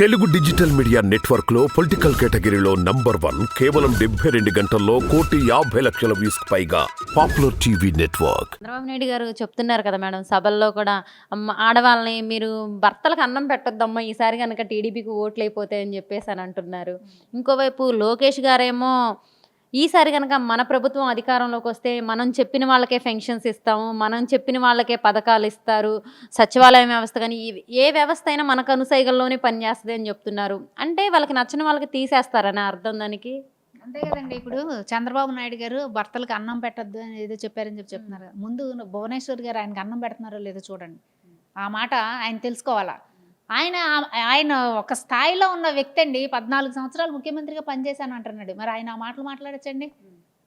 Telugu digital media నెట్వర్క్లో political కేటగిరీలో number one కేవలం డెబ్బై రెండు గంటల్లో కోటి యాభై లక్షల వ్యూస్ పైగా popular TV network. Chandrababu Naidu garu చెప్తున్నారు కదా మేడం సభల్లో కూడా అమ్మ ఆడవాళ్ళని మీరు భర్తలకు అన్నం పెట్టొద్దమ్మా ఈసారి కనుక టీడీపీకి ఓట్లు అయిపోతాయని చెప్పేసి అని అంటున్నారు. ఇంకోవైపు లోకేష్ గారేమో ఈసారి కనుక మన ప్రభుత్వం అధికారంలోకి వస్తే మనం చెప్పిన వాళ్ళకే పెన్షన్స్ ఇస్తాము మనం చెప్పిన వాళ్ళకే పథకాలు ఇస్తారు సచివాలయం వ్యవస్థ కానీ ఏ వ్యవస్థ అయినా మనకు అనుసైగల్లోనే పనిచేస్తుంది అని చెప్తున్నారు. అంటే వాళ్ళకి నచ్చిన వాళ్ళకి తీసేస్తారని అర్థం దానికి? అంతే కదండి. ఇప్పుడు చంద్రబాబు నాయుడు గారు భర్తలకు అన్నం పెట్టద్దు అని ఏదో చెప్పారని చెప్పి చెప్తున్నారు. ముందు భువనేశ్వర్ గారు ఆయనకి అన్నం పెడుతున్నారో లేదో చూడండి. ఆ మాట ఆయన తెలుసుకోవాలా? ఆయన ఆయన ఒక స్థాయిలో ఉన్న వ్యక్తి అండి. పద్నాలుగు సంవత్సరాలు ముఖ్యమంత్రిగా పనిచేశాను అంటున్నాడు. మరి ఆయన ఆ మాటలు మాట్లాడచ్చండి?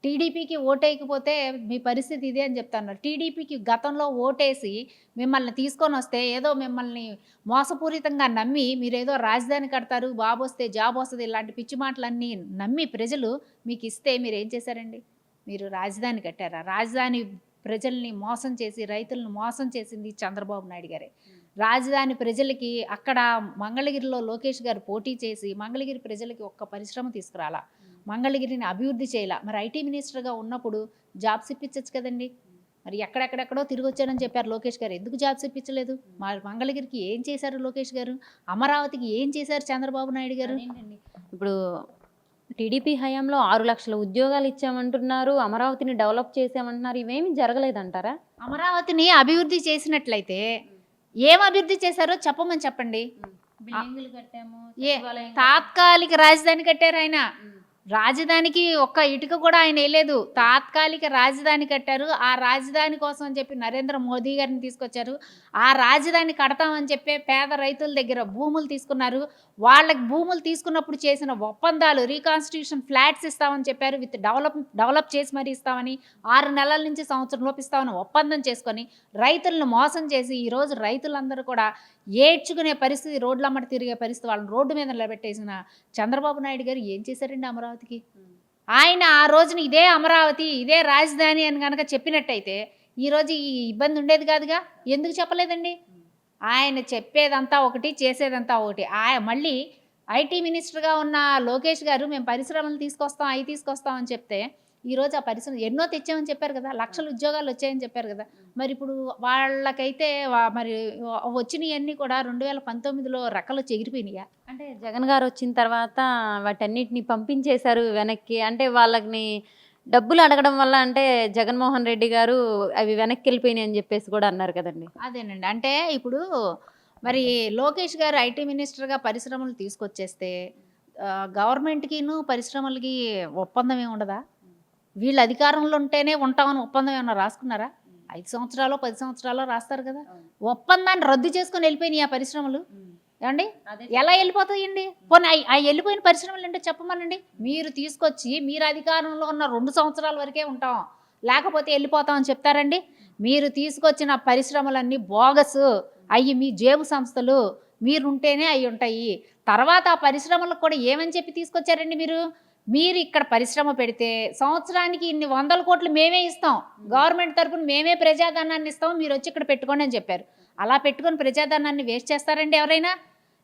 టీడీపీకి ఓటేయకపోతే మీ పరిస్థితి ఇదే అని చెప్తాను. టీడీపీకి గతంలో ఓటేసి మిమ్మల్ని తీసుకొని వస్తే ఏదో మిమ్మల్ని మోసపూరితంగా నమ్మి మీరు ఏదో రాజధాని కడతారు బాబు వస్తే జాబ్ వస్తుంది ఇలాంటి పిచ్చి మాటలన్నీ నమ్మి ప్రజలు మీకు ఇస్తే మీరు ఏం చేశారండి? మీరు రాజధాని కట్టారా? రాజధాని ప్రజల్ని మోసం చేసి రైతులను మోసం చేసింది చంద్రబాబు నాయుడు గారే. రాజధాని ప్రజలకి అక్కడ మంగళగిరిలో లోకేష్ గారు పోటీ చేసి మంగళగిరి ప్రజలకి ఒక్క పరిశ్రమ తీసుకురాలా. మంగళగిరిని అభివృద్ధి చేయాల. మరి ఐటీ మినిస్టర్గా ఉన్నప్పుడు జాబ్స్ ఇప్పించచ్చు కదండి. మరి ఎక్కడెక్కడెక్కడో తిరిగి వచ్చానని చెప్పారు లోకేష్ గారు. ఎందుకు జాబ్స్ ఇప్పించలేదు మా మంగళగిరికి ఏం చేశారు లోకేష్ గారు? అమరావతికి ఏం చేశారు చంద్రబాబు నాయుడు గారు. ఇప్పుడు టీడీపీ హయాంలో ఆరు లక్షల ఉద్యోగాలు ఇచ్చామంటున్నారు. అమరావతిని డెవలప్ చేసామంటున్నారు ఇవేమి జరగలేదంటారా? అమరావతిని అభివృద్ధి చేసినట్లయితే ఏం అభివృద్ధి చేశారో చెప్పమని చెప్పండి. ఏ తాత్కాలిక రాజధాని కట్టారు ఆయన. రాజధానికి ఒక్క ఇటుక కూడా ఆయన వేయలేదు. తాత్కాలిక రాజధాని కట్టారు. ఆ రాజధాని కోసం అని చెప్పి నరేంద్ర మోదీ గారిని తీసుకొచ్చారు. ఆ రాజధాని కడతామని చెప్పే పేద రైతుల దగ్గర భూములు తీసుకున్నారు. వాళ్ళకి భూములు తీసుకున్నప్పుడు చేసిన ఒప్పందాలు రీకాన్స్టిట్యూషన్ ఫ్లాట్స్ ఇస్తామని చెప్పారు. విత్ డెవలప్ డెవలప్ చేసి మరీ ఇస్తామని ఆరు నెలల నుంచి సంవత్సరం లోపు ఇస్తామని ఒప్పందం చేసుకొని రైతులను మోసం చేసి ఈరోజు రైతులందరూ కూడా ఏడ్చుకునే పరిస్థితి రోడ్లమ్మట తిరిగే పరిస్థితి వాళ్ళని రోడ్డు మీద నిలబెట్టేసిన చంద్రబాబు నాయుడు గారు ఏం చేశారండి అమరావతి అమరావతికి. ఆయన ఆ రోజున ఇదే అమరావతి ఇదే రాజధాని అని కనుక చెప్పినట్టయితే ఈరోజు ఈ ఇబ్బంది ఉండేది కాదుగా? ఎందుకు చెప్పలేదండి? ఆయన చెప్పేదంతా ఒకటి చేసేదంతా ఒకటి. ఆయన మళ్ళీ ఐటీ మినిస్టర్గా ఉన్న లోకేష్ గారు మేము పరిశ్రమలు తీసుకొస్తాం అవి తీసుకొస్తాం అని చెప్తే ఈరోజు ఆ పరిశ్రమ ఎన్నో తెచ్చామని చెప్పారు కదా లక్షల ఉద్యోగాలు వచ్చాయని చెప్పారు కదా. మరి ఇప్పుడు వాళ్ళకైతే మరి వచ్చినవన్నీ కూడా రెండు వేల పంతొమ్మిదిలో రెక్కలు చెగిరిపోయినాయా అంటే జగన్ గారు వచ్చిన తర్వాత వాటన్నిటిని పంపించేశారు వెనక్కి. అంటే వాళ్ళని డబ్బులు అడగడం వల్ల అంటే జగన్మోహన్ రెడ్డి గారు అవి వెనక్కి వెళ్ళిపోయినాయి అని చెప్పేసి కూడా అన్నారు కదండి. అదేనండి. అంటే ఇప్పుడు మరి లోకేష్ గారు ఐటీ మినిస్టర్గా పరిశ్రమలు తీసుకొచ్చేస్తే గవర్నమెంట్కిను పరిశ్రమలకి ఒప్పందం ఏమి ఉండదా? వీళ్ళు అధికారంలో ఉంటేనే ఉంటామని ఒప్పందం ఏమన్నా రాసుకున్నారా? ఐదు సంవత్సరాలు పది సంవత్సరాలు రాస్తారు కదా. ఒప్పందాన్ని రద్దు చేసుకొని వెళ్ళిపోయినాయి ఆ పరిశ్రమలు. ఏమండి? ఎలా వెళ్ళిపోతాయండి? పోనీ అవి వెళ్ళిపోయిన పరిశ్రమలు అంటే చెప్పమనండి. మీరు తీసుకొచ్చి మీరు అధికారంలో ఉన్న రెండు సంవత్సరాల వరకే ఉంటాం. లేకపోతే వెళ్ళిపోతాం అని చెప్తారండి. మీరు తీసుకొచ్చిన పరిశ్రమలన్నీ బోగస్ అవి మీ జేబు సంస్థలు మీరుంటేనే అవి ఉంటాయి. తర్వాత ఆ పరిశ్రమలకు కూడా ఏమని చెప్పి తీసుకొచ్చారండి మీరు? మీరు ఇక్కడ పరిశ్రమ పెడితే సంవత్సరానికి ఇన్ని వందల కోట్లు మేమే ఇస్తాం. గవర్నమెంట్ తరపున మేమే ప్రజాధనాన్ని ఇస్తాం మీరు వచ్చి ఇక్కడ పెట్టుకోండి అని చెప్పారు. అలా పెట్టుకొని ప్రజాధనాన్ని వేస్ట్ చేస్తారండి ఎవరైనా?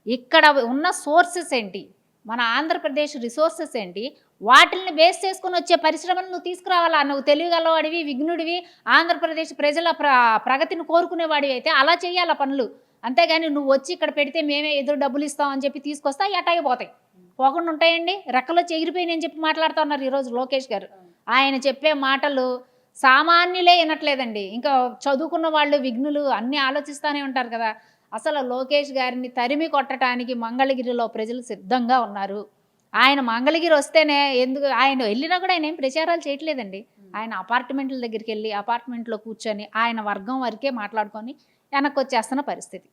ఇక్కడ ఉన్న సోర్సెస్ ఏంటి? మన ఆంధ్రప్రదేశ్ రిసోర్సెస్ ఏంటి? వాటిని బేస్ చేసుకొని వచ్చే పరిశ్రమలు నువ్వు తీసుకురావాలా? నువ్వు తెలివిగలవాడివి విఘ్నుడివి ఆంధ్రప్రదేశ్ ప్రజల ప్ర ప్రగతిని కోరుకునేవాడివి అయితే అలా చేయాలి పనులు? అంతేగాని నువ్వు వచ్చి ఇక్కడ పెడితే మేమే ఎదురు డబ్బులు ఇస్తాం అని చెప్పి తీసుకొస్తా అటాగే పోతాయి పోకుండా ఉంటాయండి. రెక్కలో చెగిరిపోయినాయి అని చెప్పి మాట్లాడుతూ ఉన్నారు ఈరోజు లోకేష్ గారు. ఆయన చెప్పే మాటలు సామాన్యులే వినట్లేదండి. ఇంకా చదువుకున్న వాళ్ళు విఘ్నులు అన్నీ ఆలోచిస్తూనే ఉంటారు కదా. అసలు లోకేష్ గారిని తరిమి కొట్టడానికి మంగళగిరిలో ప్రజలు సిద్ధంగా ఉన్నారు. ఆయన మంగళగిరి వస్తేనే ఎందుకు ఆయన వెళ్ళినా కూడా ఆయన ఏం ప్రచారాలు చేయట్లేదండి. ఆయన అపార్ట్మెంట్ల దగ్గరికి వెళ్ళి అపార్ట్మెంట్లో కూర్చొని ఆయన వర్గం వరకే మాట్లాడుకొని వెనక్కి వచ్చేస్తున్న పరిస్థితి.